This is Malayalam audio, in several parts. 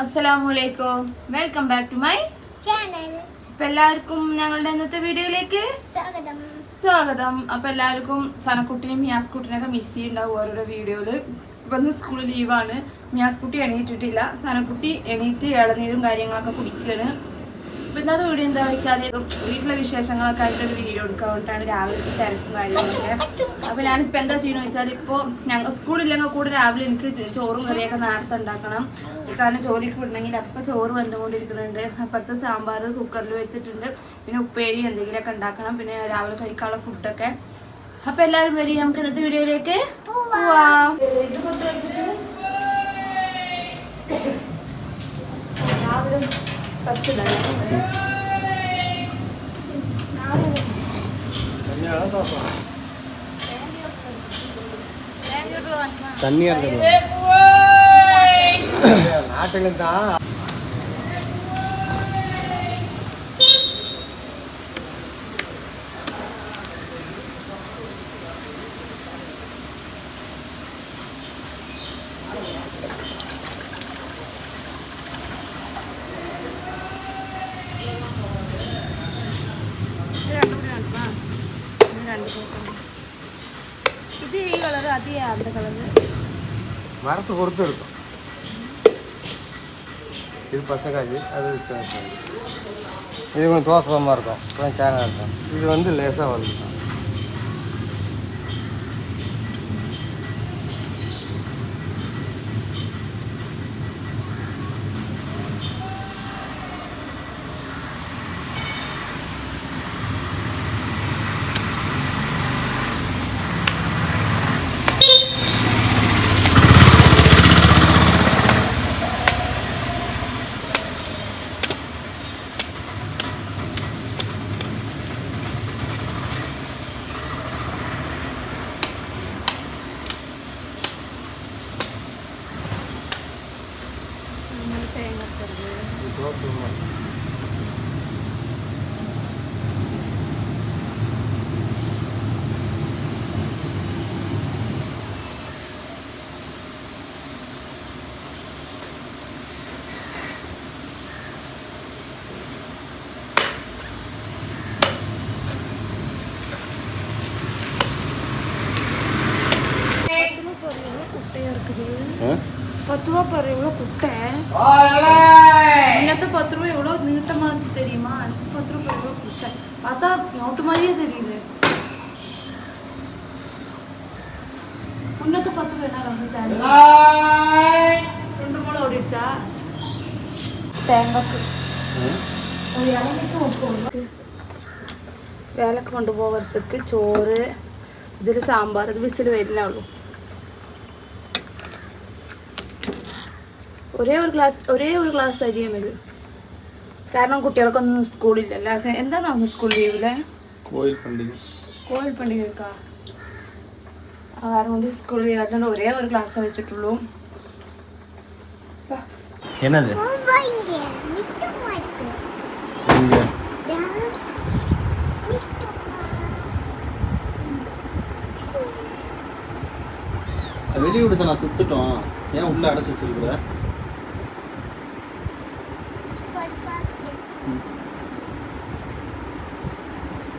അസ്സലാമലൈക്കും welcome back to my channel അപ്പൊ എല്ലാവർക്കും ഞങ്ങളുടെ ഇന്നത്തെ വീഡിയോയിലേക്ക് സ്വാഗതം. സ്വാഗതം. അപ്പൊ എല്ലാവർക്കും സനക്കുട്ടിനെയും മിയാസ്കുട്ടിനെയൊക്കെ മിസ് ചെയ്യുണ്ടാവും ഓരോരോ വീഡിയോയിൽ. ഇപ്പൊ ഇന്ന് സ്കൂൾ ലീവാണ് മിയാസ്കുട്ടി എണീറ്റിട്ടില്ല. സനക്കുട്ടി എണീറ്റ് ഇളനീരും കാര്യങ്ങളൊക്കെ കുടിക്കുകയാണ് അപ്പൊ ഇന്നത്തെ വീഡിയോ എന്താ വെച്ചാൽ വീട്ടിലെ വിശേഷങ്ങളൊക്കെ ആയിട്ടൊരു വീഡിയോ എടുക്കാൻ വേണ്ടിയിട്ടാണ് രാവിലത്തെ തിരക്കും കാര്യങ്ങളൊക്കെ. അപ്പൊ ഞാനിപ്പോ എന്താ ചെയ്യണമെന്ന് വെച്ചാൽ ഇപ്പോ ഞങ്ങൾ സ്കൂളില്ലെങ്കിൽ കൂടെ രാവിലെ എനിക്ക് ചോറും കറിയൊക്കെ നേരത്തെ ഉണ്ടാക്കണം. കാരണം ജോലിക്ക് വിടണമെങ്കിൽ അപ്പൊ ചോറ് വന്നുകൊണ്ടിരിക്കുന്നുണ്ട് അപ്പുറത്തെ സാമ്പാർ കുക്കറിൽ വെച്ചിട്ടുണ്ട് പിന്നെ ഉപ്പേരി എന്തെങ്കിലുമൊക്കെ ഉണ്ടാക്കണം പിന്നെ രാവിലെ കഴിക്കാനുള്ള ഫുഡൊക്കെ അപ്പൊ എല്ലാവരും വരി നമുക്ക് ഇന്നത്തെ വീഡിയോയിലേക്ക് പോവാം രാവിലെ ഫസ്റ്റ് தண்ணி இருக்குது ஆட்டுகள் தான் இது கலர் அது அந்த கலரு? மரத்தை பொறுத்து இருக்கும். இது பச்சைக்காய் அது சிவக்காய். இது கொஞ்சம் தோசமாக இருக்கும். கொஞ்சம் தேங்காய் இருக்கும். இது வந்து லேசாக வளர்க்கும் குட்டை. இன்னத்த பத்து ரூபா எவ்வளோ நீட்டமாக இருந்துச்சு தெரியுமா? இன்னத்து பத்து ரூபா எவ்வளோ குட்டை. பார்த்தா நோட்டு மாதிரியே தெரியுது. உன்னத்த பத்து ரூபா என்ன ரொம்ப சாரி ரெண்டு மூணு ஓடிடுச்சா? தேங்காய்க்கு. ஒரு இலங்கைக்கு வேலைக்கு கொண்டு போகிறதுக்கு சோறு ഇതിൽ സാമ്പാർ ഇത് വിസിൽ വരുന്നുള്ളൂ ഒരേ ഒരു ഗ്ലാസ് ഒരേ ഒരു ഗ്ലാസ് അരിയും വരും കാരണം കുട്ടികൾക്കൊന്നും സ്കൂളില്ല എല്ലാവർക്കും എന്താണെന്ന് സ്കൂൾ ലീവിലെ கோயில் பண்டிகை കോവിഡ് പണ്ടികക്കാ ആ കാരണം കൊണ്ട് സ്കൂൾ ലീവ് ആയതുകൊണ്ട് ഒരേ ഒരു ഗ്ലാസ് വെച്ചിട്ടുള്ളൂ വാ. என்னது ரொம்ப இங்கே மிட்டமா இருக்கு இங்கே டா, மிட்டமா. வெளியே விட சார் நான் சுத்துட்டோம் ஏன் உள்ள அடைச்சு வச்சிருக்கிற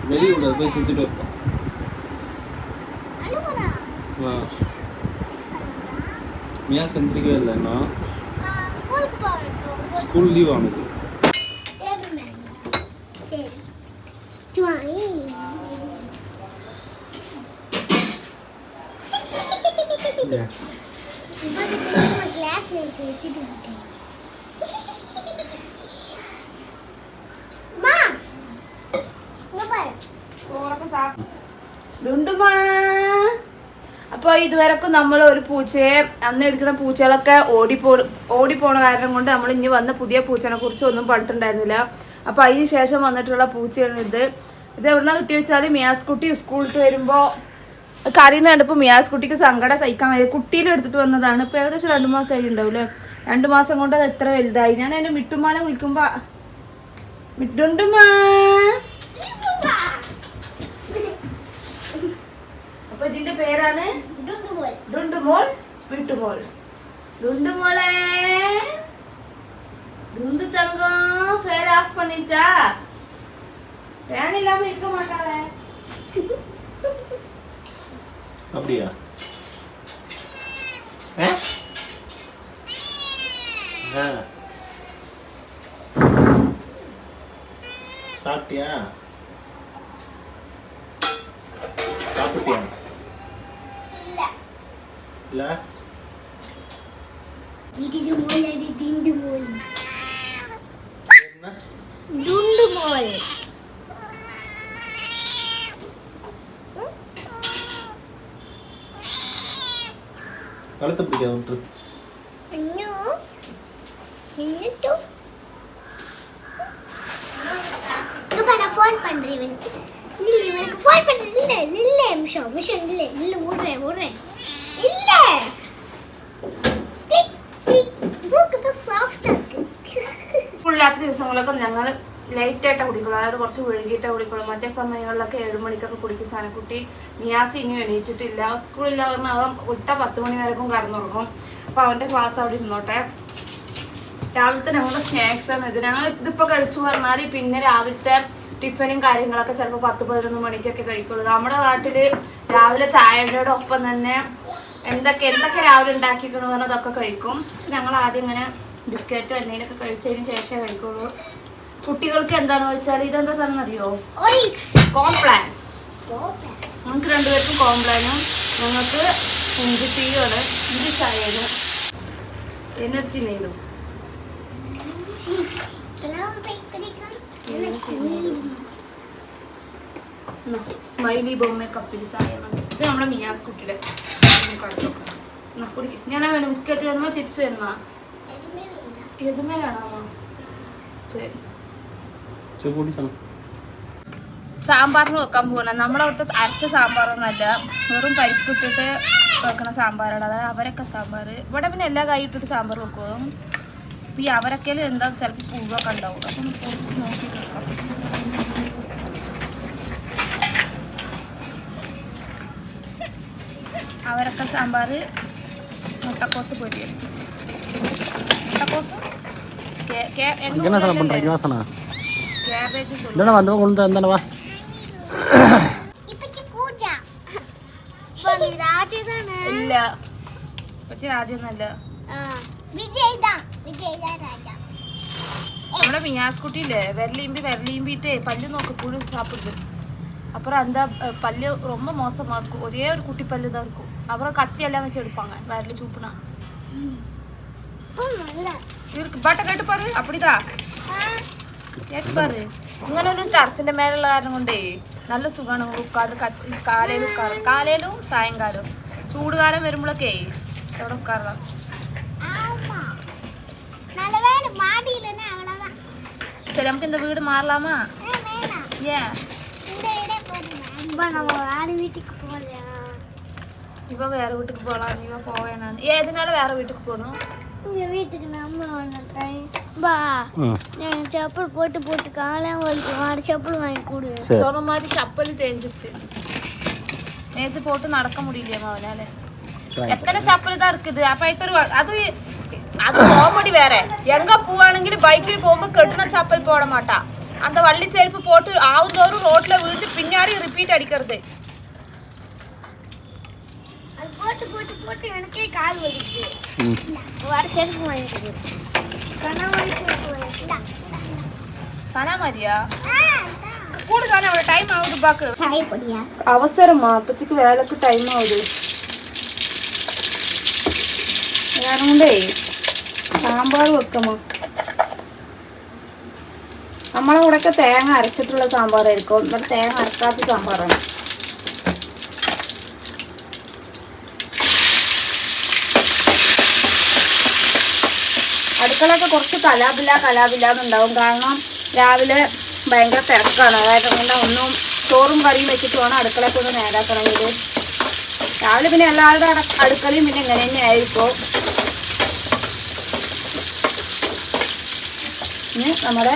வெளியே உள்ளது போய் சுற்றிட்டு இருப்போம் ஆ மியா செஞ்சிருக்கவே இல்லைன்னா ஸ்கூல் லீவ் ஆனது. Yeah. ലുണ്ടുമാ. അപ്പോൾ ഇതുവരെക്കും നമ്മൾ ഒരു പൂച്ചയെ അന്ന് എടുക്കുന്ന പൂച്ചകളൊക്കെ ഓടിപ്പോ ഓടിപ്പോണ കാരണം കൊണ്ട് നമ്മൾ ഇനി വന്ന പുതിയ പൂച്ചനെ കുറിച്ച് ഒന്നും പറഞ്ഞിട്ടുണ്ടായിരുന്നില്ല. അപ്പോൾ അതിന് ശേഷം വന്നിട്ടുള്ള പൂച്ചയാണ് ഇത്. ഇത് എവിടുന്ന കിട്ടി വെച്ചാൽ മിയാസ് കുട്ടി സ്കൂളിട്ട് വരുമ്പോൾ കറീനെ കണ്ടപ്പോൾ മിയാസ് കുട്ടിക്ക് സങ്കടം സഹിക്കാൻ വയ്യ. കുട്ടീനെ എടുത്തിട്ട് വന്നതാണ്. ഇപ്പോൾ ഏകദേശം രണ്ട് മാസം ആയി ഉണ്ടാവില്ലേ രണ്ട് മാസം കൊണ്ട് അത് എത്ര വലുതായി? ഞാൻ അതിന്റെ മിട്ടുമാനെ വിളിക്കുമ്പോൾ മിട്ടുണ്ടുമാ അപ്പൊ ഇതിന്റെ പേരാണ് டுண்டு போல். ഡുണ്ടുമോൾ വിട്ടുമോൾ ഡുണ്ടുമോളെ குண்டு தங்கம் ஃபேர் ஆஃப் பண்ணிச்சா ஃபேன் இல்லாம இருக்க மாட்டாளே அப்படியா ஆ? ஆ. சாப்பிட்டியா சாப்பிட்டியா இல்லை இடிது மோல் அடி டிண்டு மோல் டுண்டு மோல் கழுத்து பிடிக்காது விட்டுரு ஃபோன் பண்ணுறேன் இவனுக்கு ஃபோன் பண்ணுறேன் இல்லை நில்லை நிமிஷம் நிமிஷம் நில்லை நில்லு ஓடுறேன் ஓடுறேன் ഇല്ലാത്ത ദിവസങ്ങളൊക്കെ ഞങ്ങൾ ലൈറ്റായിട്ടാണ് കുടിക്കുള്ളൂ. അതായത് കുറച്ച് ഒഴുകിയിട്ടാണ് കുടിക്കുള്ളൂ. മറ്റേ സമയങ്ങളിലൊക്കെ ഏഴുമണിക്കൊക്കെ കുടിക്കും സാനക്കുട്ടി മിയാസ് ഇനിയും എണീറ്റിട്ടില്ല. സ്കൂളില്ല പറഞ്ഞാൽ അവൻ വിട്ട പത്ത് മണി വരെക്കും കടന്നുറങ്ങും. അപ്പോൾ അവന്റെ ക്ലാസ് അവിടെ ഇരുന്നോട്ടെ. രാവിലത്തെ ഞങ്ങളുടെ സ്നാക്സ് ആണ് ഇത്. ഞങ്ങൾ ഇതിപ്പോൾ കഴിച്ചു പറഞ്ഞാൽ പിന്നെ രാവിലത്തെ ടിഫിനും കാര്യങ്ങളൊക്കെ ചിലപ്പോൾ പത്ത് പതിനൊന്ന് മണിക്കൊക്കെ കഴിക്കുള്ളൂ. നമ്മുടെ നാട്ടിൽ രാവിലെ ചായയുടെ ഒപ്പം തന്നെ എന്തൊക്കെ എന്തൊക്കെ രാവിലെ ഉണ്ടാക്കിക്കണോ അതൊക്കെ കഴിക്കും. പക്ഷെ ഞങ്ങൾ ആദ്യം ഇങ്ങനെ ബിസ്ക്കറ്റോ എന്തെങ്കിലുമൊക്കെ കഴിച്ചതിന് ശേഷമേ കഴിക്കുള്ളൂ. കുട്ടികൾക്ക് എന്താണെന്ന് വെച്ചാൽ ഇതെന്താ സാധനം അറിയോ? കോംപ്ലാൻ. നമുക്ക് രണ്ടുപേർക്കും കോംപ്ലാനും ഞങ്ങൾക്ക് ഇഞ്ചി ടീയാണ് ഇഞ്ചി ചായയാണ് എനർജി കുടിക്കും സ്മൈലി ബൊമ്മ കപ്പിൽ ചായ. ഇത് നമ്മുടെ മിയാസ് കുട്ടിയുടെ ബിസ്ക്കറ്റ് വേണമോ ചിപ്സ് വേണമോ എതുമേ വേണമോ സാമ്പാറിന് വെക്കാൻ പോകണം നമ്മളവിടുത്തെ അരച്ച സാമ്പാറൊന്നല്ല വെറും പരിപ്പിട്ടിട്ട് വെക്കണ സാമ്പാറാണ്. അതായത് അവരൊക്കെ സാമ്പാർ ഇവിടെ പിന്നെ എല്ലാ കൈ ഇട്ടിട്ട് സാമ്പാർ വെക്കും ഈ അവരൊക്കെ എന്താ ചിലപ്പോൾ പൂവൊക്കെ ഉണ്ടാവും. അപ്പം കുറച്ച് നോക്കിയിട്ട് വെക്കാം. வா ഇപ്പച്ചി കൂട്ടാ പണി രാജതാണ് ഇല്ല പക്ഷെ രാജ്യമൊന്നല്ല വിജയ് ദാ വിജയ് ദാ രാജ നമ്മുടെ മിയാസ് കുട്ടിയില്ലേ விரலிம்பி விரலிம்பிட்டு பல்லு நோக்கு புழு சாப்பிடுது அப்புறம் அந்த அஹ், பல்லு ரொம்ப மோசமா இருக்கும் ஒரே ஒரு குட்டி பல்லு தான் இருக்கும் அப்புறம் கத்தி எல்லாம் வச்சு எடுப்பாங்க விரல் சூப்புனா നല്ല இருக்கு பாட்டை கேட்டு பாரு அப்படிதான் കേട്ട് പാറ് ഇങ്ങനെ ഒരു ടെറസിന്റെ മേലുള്ള കാരണം കൊണ്ടേ നല്ല സുഖമാണ് ഉക്കാത് കട്ടി കാലയിൽ ഉക്കാറ് കാലയിലും സായങ്കാലവും ചൂടുകാലം വരുമ്പോഴൊക്കെ അവിടെ ഉക്കാറ ஆமா நல்ல வேலை மாடியிலன்னா அவ்வளவுதான் சரி நமக்கு இந்த இவன் வேற வீட்டுக்கு போகலாம் இவன் போக வேணாம் எதுனால வேற வீட்டுக்கு போகணும் இங்க வீட்டுக்கு நம்ம வந்துட்டேன் பா நான் செப்பல் போட்டு போட்டு காலம் வலிக்கு மாறு செப்பல் வாங்கி கொடு. சொன்ன மாதிரி செப்பல் தேஞ்சிருச்சு. நேற்று போட்டு நடக்க முடியலையாமா அவனால. எத்தனை செப்பல் தான் இருக்குது? அப்ப இத்தனை அது அது காமெடி வேற. எங்க போவானுங்கிலும் பைக்கில் போகும்போது கட்டுன செப்பல் போட மாட்டா. அந்த வள்ளி செருப்பு போட்டு ஆவுதோறும் ரோட்ல விழுந்து பின்னாடி ரிப்பீட் அடிக்கிறது. போட்டு போட்டு போட்டு எனக்கே கால் வலிக்குது ம் வர செருப்பு வாங்கி கொடு கனவாடி செருப்பு வாங்கி சனா மாதிரியா கூட தானே அவ்வளோ டைம் ஆகுது பாக்கு சாய பொடியா அவசரமா அப்பச்சிக்கு வேலைக்கு ടൈം ആവുത് കാരണം കൊണ്ടേ സാമ്പാർ വെക്കമോ നമ്മളെ കൂടെയൊക്കെ തേങ്ങ അരച്ചിട്ടുള്ള സാമ്പാറായിരിക്കും ഇവിടെ തേങ്ങ അരക്കാത്ത സാമ്പാറാണ് അടുക്കളയൊക്കെ കുറച്ച് കലാപില്ല കലാപില്ല എന്നുണ്ടാവും കാരണം രാവിലെ ഭയങ്കര തിരക്കാണ്. അതായത് കൊണ്ട് ഒന്നും ചോറും കറിയും വെച്ചിട്ട് വേണം അടുക്കളയൊക്കെ ഒന്ന് നേരാക്കണമെങ്കിൽ. രാവിലെ പിന്നെ എല്ലാവരുടെ അട- അടുക്കളയും പിന്നെ ഇങ്ങനെ തന്നെ ആയിരിക്കും. ഇനി നമ്മുടെ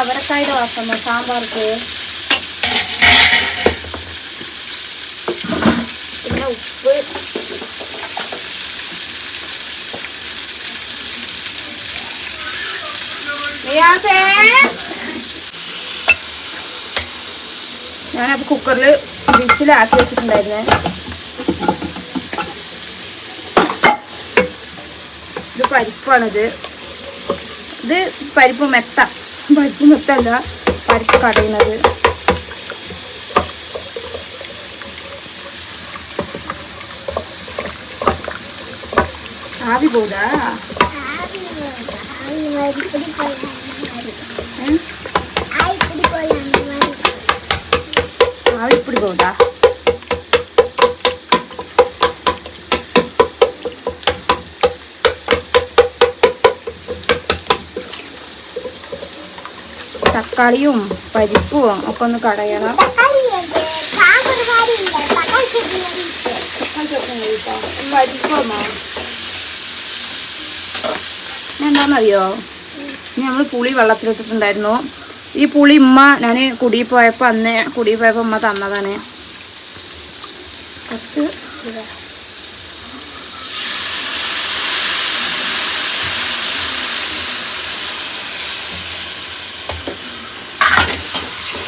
அவரைக்காயோட வாசமா சாம்பாருக்கு പിന്നെ ഉപ്പ്. ഞാനപ്പോൾ കുക്കറിൽ വിസിലാക്കി വെച്ചിട്ടുണ്ടായിരുന്നേ. ഇത് പരിപ്പാണിത്. ഇത് പരിപ്പ് മെത്ത. പരിപ്പ് മെത്തല്ല പരിപ്പ് കടയുന്നത് ആവി പോതാ ആവി വേണ്ട. തക്കാളിയും പരിപ്പും ഒക്കെ ഒന്ന് കടയണം. എന്താണെന്നറിയോ? നമ്മൾ പുളി വെള്ളത്തിലിട്ടിട്ടുണ്ടായിരുന്നു. ഈ പുളി ഉമ്മ ഞാൻ കുടി പോയപ്പോൾ അന്ന് കുടി പോയപ്പോൾ ഉമ്മ തന്നതാണ്. കുറച്ച്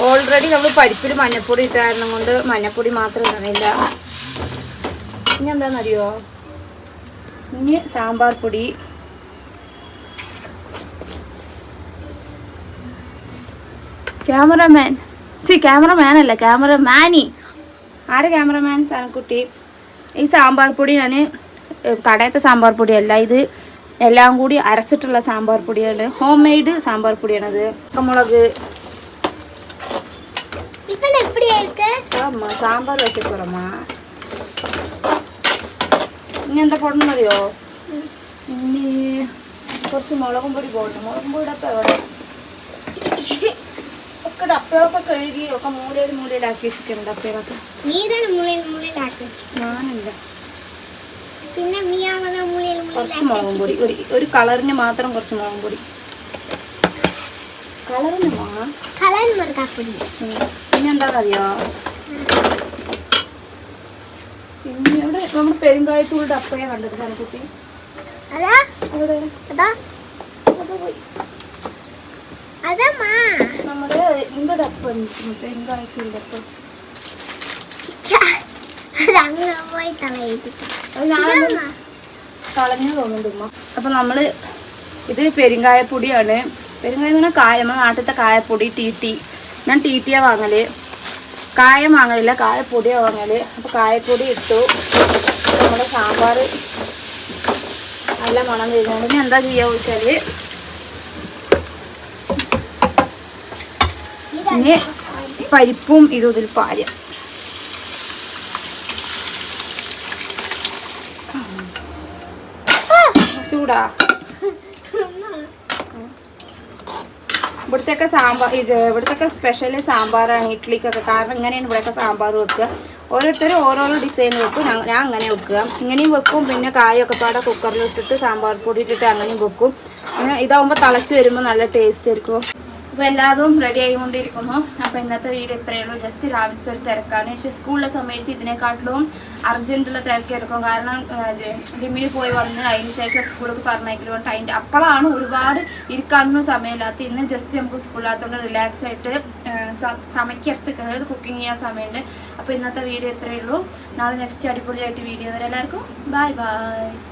ഓൾറെഡി നമ്മൾ പരിപ്പിൽ മഞ്ഞപ്പൊടി ഇട്ടായിരുന്നു കൊണ്ട് മഞ്ഞപ്പൊടി മാത്രം ഇടണില്ല. ഇനി എന്താണെന്നറിയോ ഇനി സാമ്പാർ പൊടി. ക്യാമറമാൻ. സി ക്യാമറമാൻ അല്ല ക്യാമറമാനി. ആരെ ക്യാമറമാൻ? സാനക്കുട്ടി. ഈ സാമ്പാർ പൊടി ഞാൻ കടയത്തെ സാമ്പാർ പൊടിയല്ല ഇത് എല്ലാം കൂടി അരച്ചിട്ടുള്ള സാമ്പാർ പൊടിയാണ്. ഹോം മെയ്ഡ് സാമ്പാർ പൊടിയാണത്. മുളക് സാമ്പാർ சாம்பார் வைக்க ഇനി എന്താ പോടണം അറിയോ ഇനി കുറച്ച് മുളകും പൊടി പോടണം മുളകും പൊടി അപ്പം എവിടെ ഒക്കെ ഡപ്പകളൊക്കെ കഴുകി ഒക്കെ മൂലയിൽ മൂലയിലാക്കി വെച്ചിട്ടുണ്ട് ഡപ്പകളൊക്കെ. ഞാനുണ്ട് പിന്നെ കുറച്ച് മുളകും പൊടി. ഒരു കളറിന് മാത്രം കുറച്ച് മുളകും പൊടി. കളറൊന്നും വാങ്ങാം കളർ മുറുക്കാപ്പൊടി പിന്നെന്താ അറിയോ പിന്നെ ഇവിടെ നമ്മുടെ പെരുങ്കായത്തൂരുടെ അപ്പഴേ കണ്ടത് ചനക്കുട്ടി നമ്മുടെ ഇവിടെ അപ്പം പെരുങ്കായത്തൂരുടെ അപ്പം. കളഞ്ഞു തോന്നുന്നുണ്ട് ഉമ്മ. അപ്പൊ നമ്മൾ ഇത് പെരുങ്കായപ്പൊടിയാണ്. പെരുങ്കായം ഇങ്ങനെ കായ നമ്മുടെ നാട്ടിലത്തെ കായപ്പൊടി ടി ടി ഞാൻ ടി ടിയാണ് വാങ്ങൽ. കായം വാങ്ങലില്ല കായപ്പൊടിയാണ് വാങ്ങൽ. അപ്പൊ കായപ്പൊടി ഇട്ടു. നമ്മുടെ സാമ്പാർ നല്ല മണം വരുന്നുണ്ട് ഇനി എന്താ ചെയ്യാ ചോദിച്ചാൽ? ഇനി പരിപ്പും ഇതും ഇതിൽ പാര ചൂടാ. ഇവിടുത്തെയൊക്കെ സാമ്പാർ ഇവിടുത്തെയൊക്കെ സ്പെഷ്യൽ സാമ്പാറാണ് ഇഡ്ഡലിക്കൊക്കെ കാരണം ഇങ്ങനെയാണ് ഇവിടെയൊക്കെ സാമ്പാർ വെക്കുക. ഓരോരുത്തരും ഓരോരോ ഡിസൈൻ വെക്കും. ഞാൻ അങ്ങനെ വെക്കുക. ഇങ്ങനെയും വെക്കും. പിന്നെ കായൊക്കെ പാടെ കുക്കറിൽ ഇട്ടിട്ട് സാമ്പാർ പൊടി ഇട്ടിട്ട് അങ്ങനെയും വെക്കും. ഇതാവുമ്പോൾ തിളച്ച് വരുമ്പോൾ നല്ല ടേസ്റ്റ് ആയിരിക്കും. അപ്പോൾ എല്ലാതും റെഡി ആയിക്കൊണ്ടിരിക്കുന്നു. അപ്പോൾ ഇന്നത്തെ വീഡിയോ ഇത്രയേ ഉള്ളൂ. ജസ്റ്റ് രാവിലത്തെ ഒരു തിരക്കാണ്. പക്ഷേ സ്കൂളിലെ സമയത്ത് ഇതിനെക്കാട്ടിലും അർജന്റുള്ള തിരക്കായിരിക്കും. കാരണം ജിമ്മിൽ പോയി വന്ന് അതിന് ശേഷം സ്കൂളിൽ പറഞ്ഞേക്കലും ടൈം അപ്പോഴാണ് ഒരുപാട് ഇരിക്കാനൊന്നും സമയമില്ലാത്ത ഇന്ന് ജസ്റ്റ് നമുക്ക് സ്കൂളിലാത്തതുകൊണ്ട് റിലാക്സ് ആയിട്ട് സമയ്ക്കടുത്ത് അതായത് കുക്കിംഗ് ചെയ്യാൻ സമയമുണ്ട്. അപ്പോൾ ഇന്നത്തെ വീഡിയോ ഇത്രയേ ഉള്ളൂ. നാളെ നെക്സ്റ്റ് അടിപൊളിയായിട്ട് വീഡിയോ വരെ. എല്ലാവർക്കും ബൈ ബൈ